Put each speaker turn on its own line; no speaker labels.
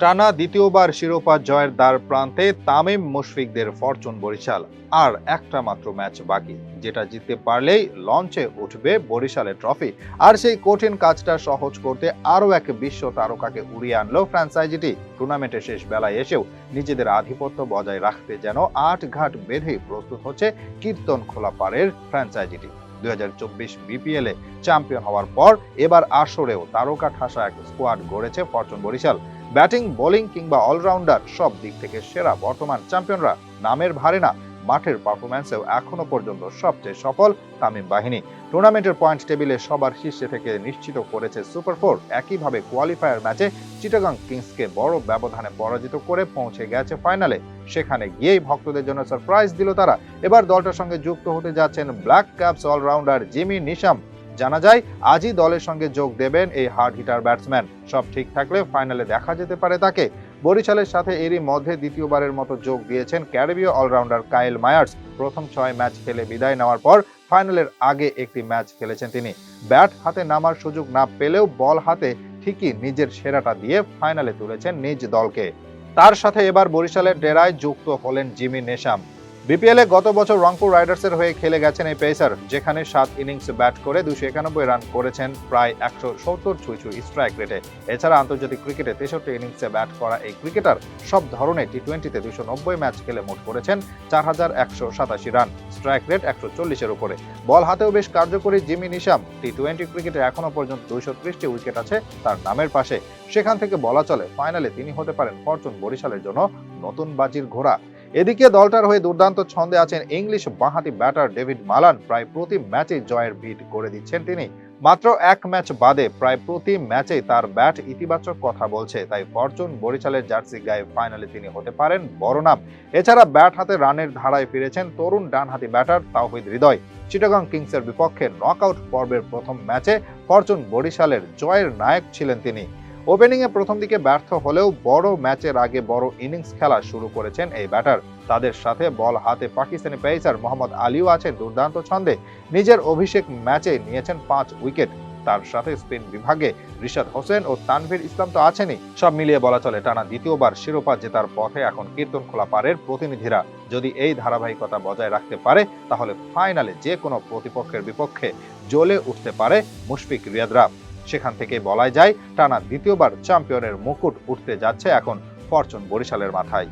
টানা দ্বিতীয়বার শিরোপা জয়ের দ্বার প্রান্তে তামিম মুশফিকদের ফরচুন বরিশাল। আর একটা মাত্র ম্যাচ বাকি, যেটা জিততে পারলেই লঞ্চে উঠবে বরিশালের ট্রফি। আর সেই কঠিন কাজটা সহজ করতে আরও এক বিশ্ব তারকাকে উড়িয়ে আনলো ফ্র্যাঞ্চাইজিটি। টুর্নামেন্টের শেষ বেলায় এসেও নিজেদের আধিপত্য বজায় রাখতে যেন আট ঘাট বেঁধেই প্রস্তুত হচ্ছে কীর্তন খোলা পাড়ের ফ্র্যাঞ্চাইজিটি। দুই হাজার চব্বিশ বিপিএলে চ্যাম্পিয়ন হওয়ার পর এবার আসরেও তারকা ঠাসা এক স্কোয়াড গড়েছে ফরচুন বরিশাল। ব্যাটিং, বোলিং কিংবা অলরাউন্ডার সব দিক থেকে সেরা বর্তমান চ্যাম্পিয়নরা। নামের ভারে না, মাঠের পারফরম্যান্সেও এখনও পর্যন্ত সবচেয়ে সফল তামিম বাহিনী। টুর্নামেন্টের পয়েন্ট টেবিলে সবার শীর্ষে থেকে নিশ্চিত করেছে সুপার ফোর। একইভাবে কোয়ালিফায়ার ম্যাচে চিটাগাং কিংসকে বড় ব্যবধানে পরাজিত করে পৌঁছে গেছে ফাইনালে। সেখানে গিয়েই ভক্তদের জন্য সারপ্রাইজ দিল তারা। এবার দলটার সঙ্গে যুক্ত হতে যাচ্ছেন black caps allrounder Jimmy Neesham. জানা যায়, আজই দলের সঙ্গে যোগ দেবেন এই হার্ড হিটার ব্যাটসম্যান সব ঠিক থাকলে ফাইনালে দেখা যেতে পারে তাকে। বরিশালের সাথে এরই মধ্যে দ্বিতীয়বারের মতো যোগ দিয়েছেন ক্যারিবীয় অলরাউন্ডার কাইল মায়ার্স। প্রথম ছয় ম্যাচ খেলে বিদায় নেওয়ার পর ফাইনালের আগে একটি ম্যাচ খেলেছেন তিনি। ব্যাট হাতে নামার সুযোগ না পেলেও বল হাতে ঠিকই নিজের সেরাটা দিয়ে ফাইনালে তুলেছেন নিজ দলকে। তার সাথে এবার বরিশালের ডেরায় যুক্ত হলেন জিমি নেশাম। বিপিএলে গত বছর রংপুর রাইডার্সের হয়ে খেলে গেছেন এই পেসার, যেখানে সাত ইনিংস ব্যাট করে দুশো একানব্বই রান করেছেন, প্রায় একশো সত্তর ছুঁই ছুঁই স্ট্রাইক রেটে এছাড়া আন্তর্জাতিক ক্রিকেটে তেষট্টি ইনিংসে ব্যাট করা এই ক্রিকেটার সব ধরনের টি টোয়েন্টিতে দুশো নব্বই ম্যাচ খেলে মোট করেছেন চার হাজার একশো সাতাশি রান স্ট্রাইক রেট একশো চল্লিশের উপরে। বল হাতেও বেশ কার্যকরী জিমি নিশাম টি টোয়েন্টি ক্রিকেটে এখনও পর্যন্ত দুইশো ত্রিশটি উইকেট আছে তার নামের পাশে। সেখান থেকে বলা চলে ফাইনালে তিনি হতে পারেন ফরচুন বরিশালের জন্য নতুন বাজির ঘোড়া। এদিকে দলটার হয়ে দুর্দান্ত ছন্দে আছেন ইংলিশ বাঁহাতি ব্যাটার ডেভিড মালান। প্রায় প্রতি ম্যাচে জয়ের ভিট করে দিচ্ছেন তিনি। মাত্র এক ম্যাচ বাদে প্রায় প্রতি ম্যাচেই তার ব্যাট ইতিবাচক কথা বলছে। তাই ফরচুন বরিশালের জার্সি গায়ে ফাইনালে তিনি হতে পারেন বড় নাম। এছাড়া ব্যাট হাতে রানের ধারায় ফিরেছেন তরুণ ডানহাতি ব্যাটার তাওহিদ হৃদয়। চিটাগাং কিংসের বিপক্ষে নকআউট পর্বের প্রথম ম্যাচে ফরচুন বরিশালের জয়ের নায়ক ছিলেন তিনি। ওপেনিংয়ে প্রথম দিকে ব্যর্থ হলেও বড় ম্যাচের আগে বড় ইনিংস খেলা শুরু করেছেন এই ব্যাটার। তাদের সাথে বল হাতে পাকিস্তানি পেসার মোহাম্মদ আলীও আছেন দুর্দান্ত ছন্দে। নিজের অভিষেক ম্যাচে নিয়েছেন পাঁচ উইকেট। তার সাথে স্পিন বিভাগে রিশাদ হোসেন ও তানভীর ইসলাম তো আছেনই। সব মিলিয়ে বলা চলে, টানা দ্বিতীয়বার শিরোপা জেতার পথে এখন কীর্তন খোলা পাড়ের প্রতিনিধিরা। যদি এই ধারাবাহিকতা বজায় রাখতে পারে, তাহলে ফাইনালে যে কোনো প্রতিপক্ষের বিপক্ষে জ্বলে উঠতে পারে মুশফিক রিয়াদরা। সেখান থেকে বলাই যায় টানা দ্বিতীয়বার চ্যাম্পিয়নের মুকুট উঠতে যাচ্ছে এখন ফরচুন বরিশালের মাথায়।